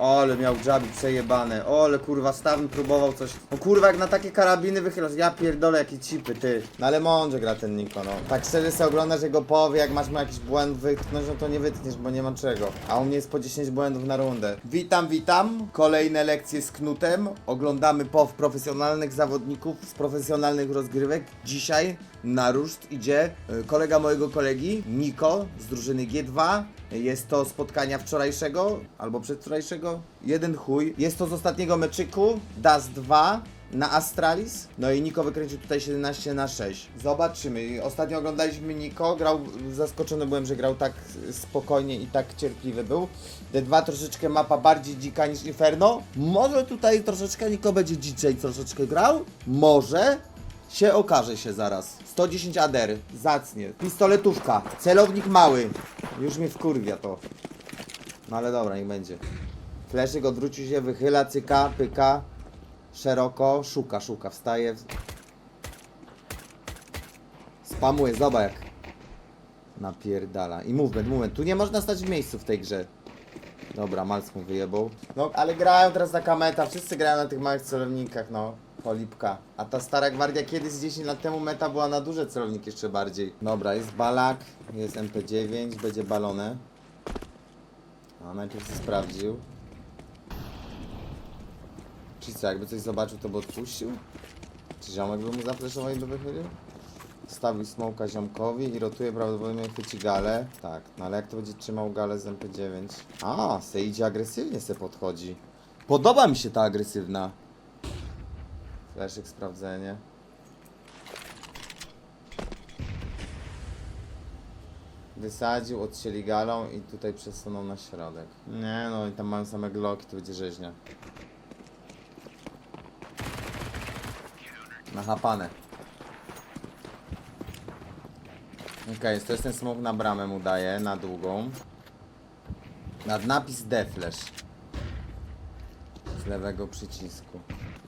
Ole miał grzabi przejebane. Ole kurwa, stawny próbował coś. No kurwa, jak na takie karabiny wychylasz. Ja pierdolę, jakie cipy, ty. No ale mądrze gra ten Niko, no. Tak szczerze sobie oglądasz jego powie, jak masz mu jakiś błęd wytknąć, no to nie wytkniesz, bo nie ma czego. A u mnie jest po 10 błędów na rundę. Witam, witam. Kolejne lekcje z Knutem. Oglądamy POW profesjonalnych zawodników z profesjonalnych rozgrywek. Dzisiaj na ruszt idzie y, kolega mojego kolegi, Niko z drużyny G2. Jest to spotkania wczorajszego albo przedwczorajszego. Jeden chuj. Jest to z ostatniego meczyku. DAS 2 na Astralis. No i Niko wykręcił tutaj 17 na 6. Zobaczymy. Ostatnio oglądaliśmy Niko. Grał, zaskoczony byłem, że grał tak spokojnie i tak cierpliwy był. D2 troszeczkę mapa bardziej dzika niż Inferno. Może tutaj troszeczkę Niko będzie dziczej troszeczkę grał. Może się okaże się zaraz. 110 ader, zacnie. Pistoletówka, celownik mały. Już mnie wkurwia to. No ale dobra, niech będzie. Fleszyk odwrócił się, wychyla, cyka, pyka. Szeroko, szuka, szuka, wstaje. Spamuje, zobacz jak. Napierdala. I movement, movement. Tu nie można stać w miejscu w tej grze. Dobra, Malc mu wyjebał. No, ale grają teraz taka meta, wszyscy grają na tych małych celownikach, no. Polipka. A ta stara gwardia kiedyś z 10 lat temu meta była na duże celowniki jeszcze bardziej. Dobra, jest balak, jest MP9, będzie balone. A najpierw się sprawdził. Czy co, jakby coś zobaczył, to by odpuścił? Czy ziomek by mu zafleszował i by wychodził? Stawił smoka ziomkowi i rotuje prawdopodobnie chwyci galę. Tak, no ale jak to będzie trzymał galę z MP9? A, se idzie agresywnie se podchodzi. Podoba mi się ta agresywna. Fleszyk sprawdzenie. Wysadził, odcięli galą i tutaj przesunął na środek. Nie no, i tam mają same gloki, to będzie rzeźnia. Nachapane. Okej, to jest ten smok na bramę mu daje, na długą. Nad napis deflash. Z lewego przycisku.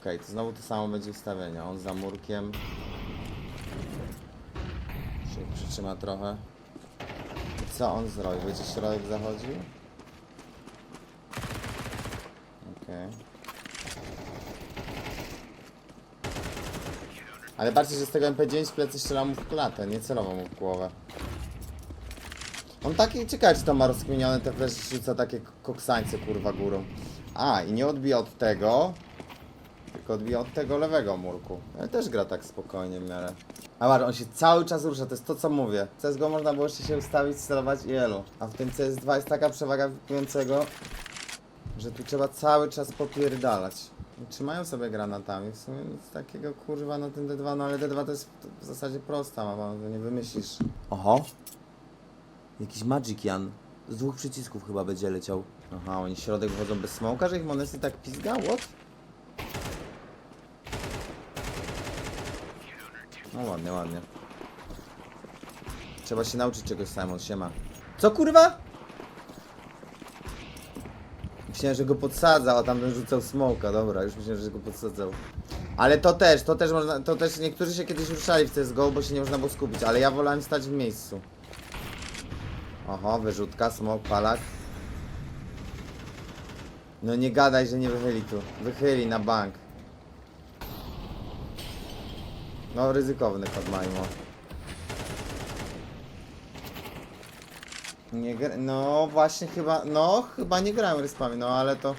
Okej, to znowu to samo będzie ustawienie. On za murkiem. Się przytrzyma trochę. I co on zrobi? Będzie środek zachodził? Okej. Ale patrzcie, że z tego MP9 z plecy strzela mu w klatę, nie celowo mu w głowę. On taki, ciekawe czy to ma rozkminione te flash rzuca takie koksańce kurwa górą. A, i nie odbija od tego, tylko odbija od tego lewego murku. Ale też gra tak spokojnie w miarę. A patrz, on się cały czas rusza, to jest to co mówię. W CSGO można było jeszcze się ustawić, celować i elu. A w tym CS2 jest taka przewaga wykupującego, że tu trzeba cały czas popierdalać. Trzymają sobie granatami, w sumie nic takiego kurwa na tym D2, no ale D2 to jest w zasadzie prosta mapa, to nie wymyślisz. Oho. Jakiś Magic Jan. Z dwóch przycisków chyba będzie leciał. Aha, oni środek wchodzą bez smoka, że ich monesy tak pizga? What? No ładnie, ładnie. Trzeba się nauczyć czegoś Simon, siema. Co kurwa? Myślałem, że go podsadzał, a tamten rzucał smoka, dobra, już myślałem, że go podsadzał. Ale to też, to też można, to też niektórzy się kiedyś ruszali w CSGO, bo się nie można było skupić, ale ja wolałem stać w miejscu. Oho, wyrzutka, smok, palak. No nie gadaj, że nie wychyli tu. Wychyli na bank. No ryzykowny kod Majmo. Nie gra... No właśnie chyba... No chyba nie grają ryspami, no ale to...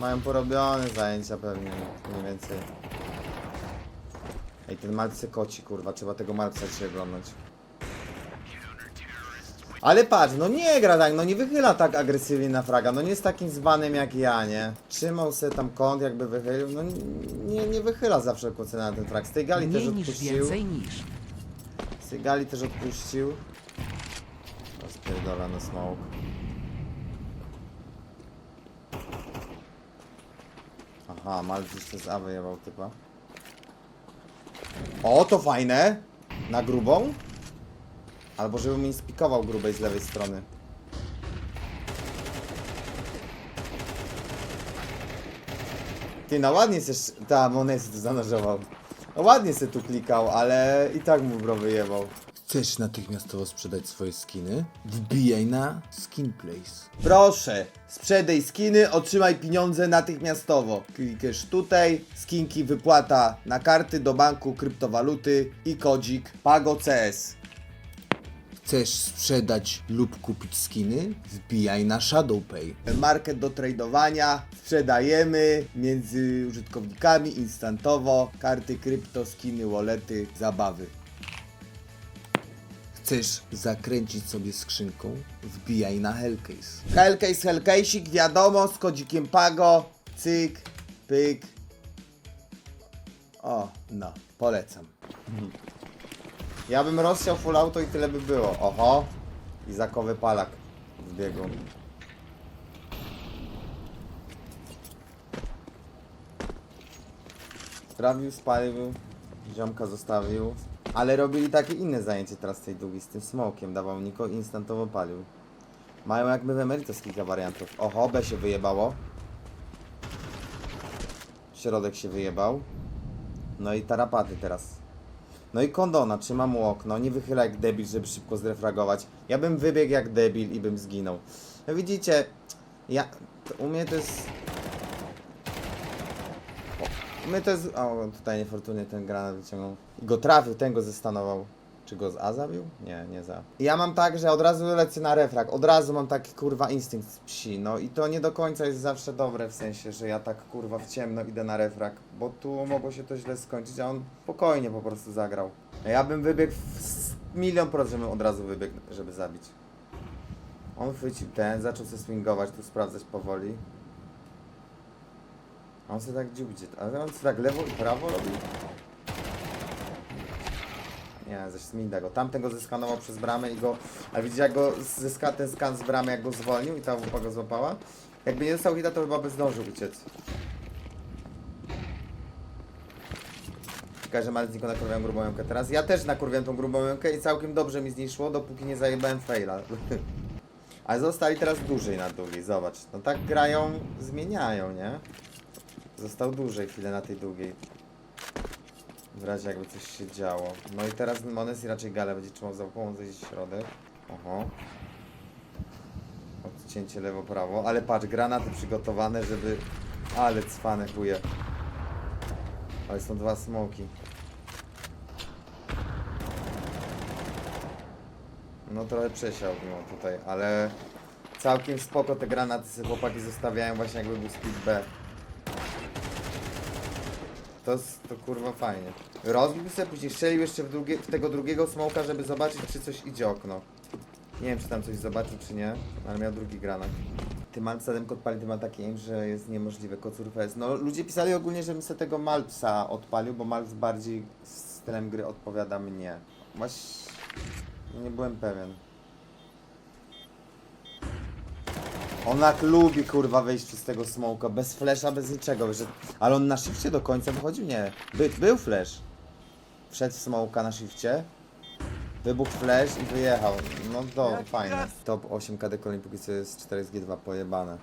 Mają porobione zajęcia pewnie, mniej więcej. Ej, ten malce koci, kurwa, trzeba tego malca dzisiaj oglądać. Ale patrz, no nie gra tak, no nie wychyla tak agresywnie na fraga, no nie jest takim zwanym jak ja, nie? Trzymał sobie tam kąt, jakby wychylił, no nie, nie wychyla za wszelką cenę na ten frag. Z tej gali też Mniej niż odpuścił. więcej niż. Z tej gali też odpuścił. Rozpierdala na smoke. Aha, Malc jeszcze z A wyjebał typa. O, to fajne! Na grubą? Albo żeby mi spikował grubej z lewej strony. Ty, no ładnie się... Ta, Monesy tu zanurzował. No ładnie se tu klikał, ale i tak mu bro wyjebał. W Chcesz natychmiastowo sprzedać swoje skiny? Wbijaj na Skinplace. Proszę, sprzedaj skiny, otrzymaj pieniądze natychmiastowo. Klikasz tutaj, skinki wypłata na karty do banku kryptowaluty i kodzik Pago CS. Chcesz sprzedać lub kupić skiny? Wbijaj na ShadowPay. Market do tradowania, sprzedajemy między użytkownikami instantowo, karty krypto, skiny, wallety, zabawy. Chcesz zakręcić sobie skrzynką? Wbijaj na Hellcase. Hellcase, Hellcase'ik, wiadomo, z kodzikiem Pago, cyk, pyk. O, no, polecam. Ja bym rozsiał full auto i tyle by było. Oho, Izakowy palak w biegu. Sprawił, spalił, ziomka zostawił. Ale robili takie inne zajęcie teraz tej długi z tym smokiem. Dawał Niko i instantowo palił. Mają jak my w Emeritus kilka wariantów. Oho, B się wyjebało. Środek się wyjebał. No i tarapaty teraz. No i kondona, trzyma mu okno, nie wychyla jak debil, żeby szybko zrefragować. Ja bym wybiegł jak debil i bym zginął. No widzicie, ja... U mnie to jest... U mnie to jest... O, tutaj niefortunnie ten granat wyciągnął. I go trafił, ten go zestanował. Czy go z zabił? Nie, nie za. Ja mam tak, że od razu lecę na refrag. Od razu mam taki kurwa instynkt psi. No i to nie do końca jest zawsze dobre w sensie, że ja tak kurwa w ciemno idę na refrag. Bo tu mogło się to źle skończyć, a on spokojnie po prostu zagrał. A Ja bym wybiegł w milion procent, żebym od razu wybiegł, żeby zabić. On chwycił ten, zaczął się swingować, tu sprawdzać powoli. A On sobie tak dziubdzie, ale on sobie tak lewo i prawo robi. Nie, ze Sminda go. Tamten go zeskanował przez bramę i go... Ale widzicie jak go zyska ten skan z bramy, jak go zwolnił i ta wupa go złapała? Jakby nie dostał hita, to chyba by zdążył uciec. Ciekawe, że Malec Niko nakurwiałem grubą łemkę teraz. Ja też nakurwiałem tą grubą łemkę i całkiem dobrze mi z niej szło, dopóki nie zajebałem faila. Ale zostali teraz dłużej na długiej, zobacz. No tak grają, zmieniają, nie? Został dłużej chwilę na tej długiej. W razie jakby coś się działo. No i teraz Monesi raczej galę będzie trzymał za pomocą w środek. Oho. Odcięcie lewo-prawo. Ale patrz, granaty przygotowane, żeby... Ale cwane chuje. Ale są dwa smoki. No trochę przesiał no tutaj, ale... Całkiem spoko te granaty sobie chłopaki zostawiają właśnie jakby był speed B. To, jest- to kurwa fajnie. Rozbił sobie, później strzelił jeszcze w, drugie, w tego drugiego smoka, żeby zobaczyć, czy coś idzie okno. Nie wiem, czy tam coś zobaczył, czy nie, ale miał drugi granat. Ty Malpsa ten kod pali, ty ma taki aim, że jest niemożliwe, kod surface. No ludzie pisali ogólnie, żebym sobie tego Malpsa odpalił, bo Malps bardziej stylem gry odpowiada mnie. Właśnie nie byłem pewien. On tak lubi kurwa wejść przez tego smoka, bez flesza, bez niczego, ale on na shifcie do końca wychodził? Nie. By, był flash. Wszedł w smoka na shifcie, wybuchł flash i wyjechał. No to fajne. Top 8 KD Colin póki co jest 4SG2 pojebane.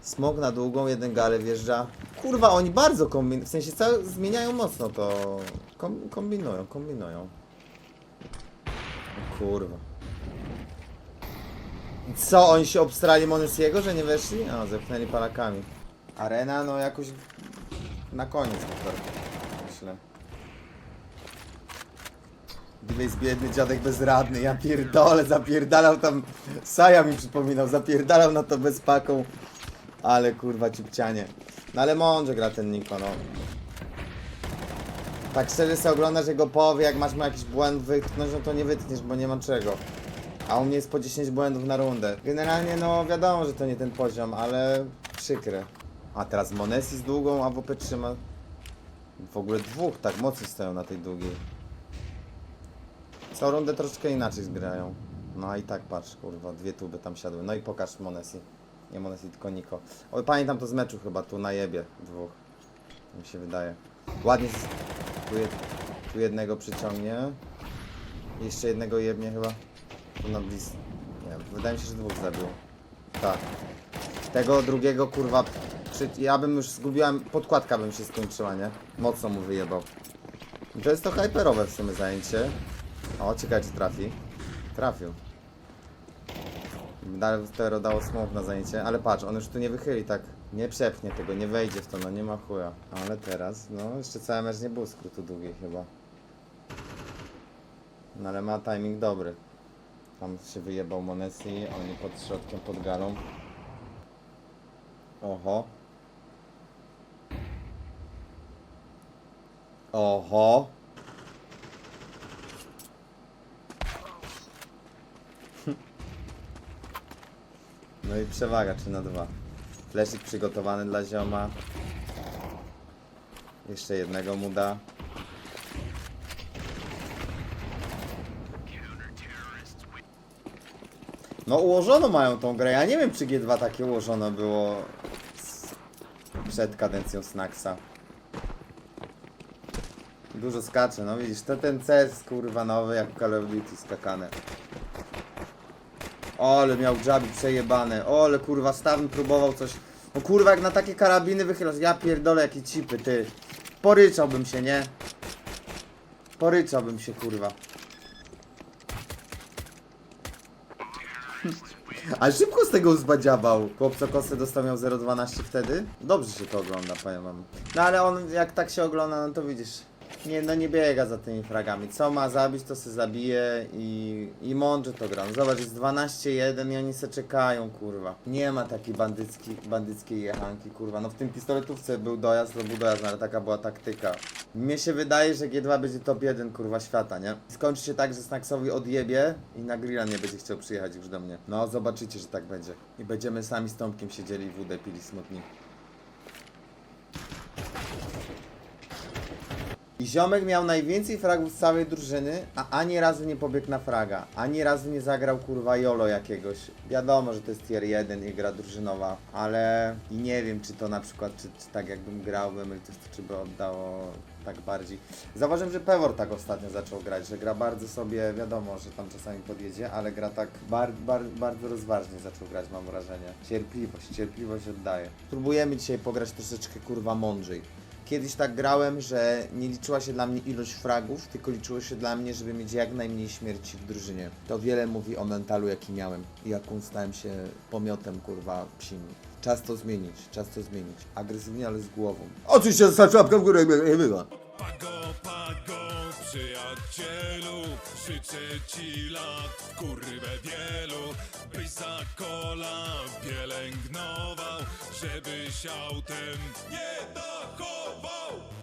Smok na długą, jeden gale wjeżdża. Kurwa, oni bardzo kombinują, w sensie cały, zmieniają mocno to. Kom, kombinują, kombinują. O kurwa. Co, oni się obstrali Monesiego, że nie weszli? A, zepchnęli palakami. Arena, no jakoś na koniec myślę. Gdyby jest biedny dziadek bezradny, ja pierdolę, zapierdalał tam, Saja mi przypominał, zapierdalał na to bezpaką. Ale kurwa ciupcianie. No ale mądrze gra ten Niko, no. Tak szczerze sobie oglądasz jego powie, jak masz mu jakiś błęd wytknąć, no to nie wytkniesz, bo nie ma czego. A u mnie jest po 10 błędów na rundę. Generalnie no wiadomo, że to nie ten poziom, ale przykre. A teraz Monesi z długą, a WP trzyma... W ogóle dwóch tak mocno stoją na tej długiej. Całą rundę troszeczkę inaczej zgrają. No i tak patrz, kurwa, dwie tuby tam siadły. No i pokaż Monesi. Nie Monesi, tylko Niko. O, pamiętam to z meczu chyba, tu na jebie dwóch. Mi się wydaje. Ładnie tu, jed... tu jednego przyciągnie. Jeszcze jednego jebnie chyba. Na blis... Nie wiem, wydaje mi się, że dwóch zabił. Tak. Tego drugiego kurwa... Przy... Ja bym już zgubiłem... Podkładka bym się skończyła, nie? Mocno mu wyjebał. To jest to hyperowe w sumie zajęcie. O, ciekawe czy trafi. Trafił. Dalej teraz dało smok na zajęcie, ale patrz, on już tu nie wychyli tak. Nie przepchnie tego, nie wejdzie w to, no nie ma chuja. Ale teraz, no jeszcze cały mecz nie był skrótu długiej chyba. No ale ma timing dobry. Tam się wyjebał Monesi, oni pod środkiem, pod galą. Oho. Oho. No i przewaga 3 na 2. Fleszik przygotowany dla zioma. Jeszcze jednego mu da. No ułożono mają tą grę. Ja nie wiem czy G2 takie ułożone było przed kadencją Snacksa. Dużo skacze, no widzisz, to ten CS kurwa nowy jak Call of Duty skakane. Ole miał Jabi przejebane, ole kurwa stawny próbował coś. No kurwa jak na takie karabiny wychylasz, ja pierdolę jakie cipy ty. Poryczałbym się, nie? Poryczałbym się kurwa. A szybko z tego zbadziawał. Chłopco kosę dostał miał 0,12 wtedy. Dobrze się to ogląda, powiem wam. No ale on jak tak się ogląda, no to widzisz. Nie, no nie biega za tymi fragami. Co ma zabić, to se zabije i, i mądrze to gra. No Zobacz, jest 12-1 i oni se czekają, kurwa. Nie ma takiej bandycki, bandyckiej jechanki, kurwa. No w tym pistoletówce był dojazd, to był dojazd, no ale taka była taktyka. Mnie się wydaje, że G2 będzie top 1, kurwa, świata, nie? Skończy się tak, że Snacksowi odjebie i na grilla nie będzie chciał przyjechać już do mnie. No, zobaczycie, że tak będzie. I będziemy sami z Tomkiem siedzieli i wódę pili smutni. I ziomek miał najwięcej fragów z całej drużyny, a ani razu nie pobiegł na fraga. Ani razu nie zagrał kurwa jolo jakiegoś. Wiadomo, że to jest tier 1 i gra drużynowa, ale i nie wiem czy to na przykład, czy, czy tak jakbym grał, bym, czy, czy by oddało tak bardziej. Zauważyłem, że Pewor tak ostatnio zaczął grać, że gra bardzo sobie, wiadomo, że tam czasami podjedzie, ale gra tak bar, bar, bardzo rozważnie zaczął grać, mam wrażenie. Cierpliwość, cierpliwość oddaje. Spróbujemy dzisiaj pograć troszeczkę kurwa mądrzej. Kiedyś tak grałem, że nie liczyła się dla mnie ilość fragów, tylko liczyło się dla mnie, żeby mieć jak najmniej śmierci w drużynie. To wiele mówi o mentalu, jaki miałem i jaką stałem się pomiotem, kurwa, psim. Czas to zmienić, czas to zmienić. Agresywnie, ale z głową. Oczywiście z czapką w górę nie bywa. Pago, przyjacielu Życzę ci lat kurwę wielu. Byś za kola pielęgnował Żebyś autem nie dachował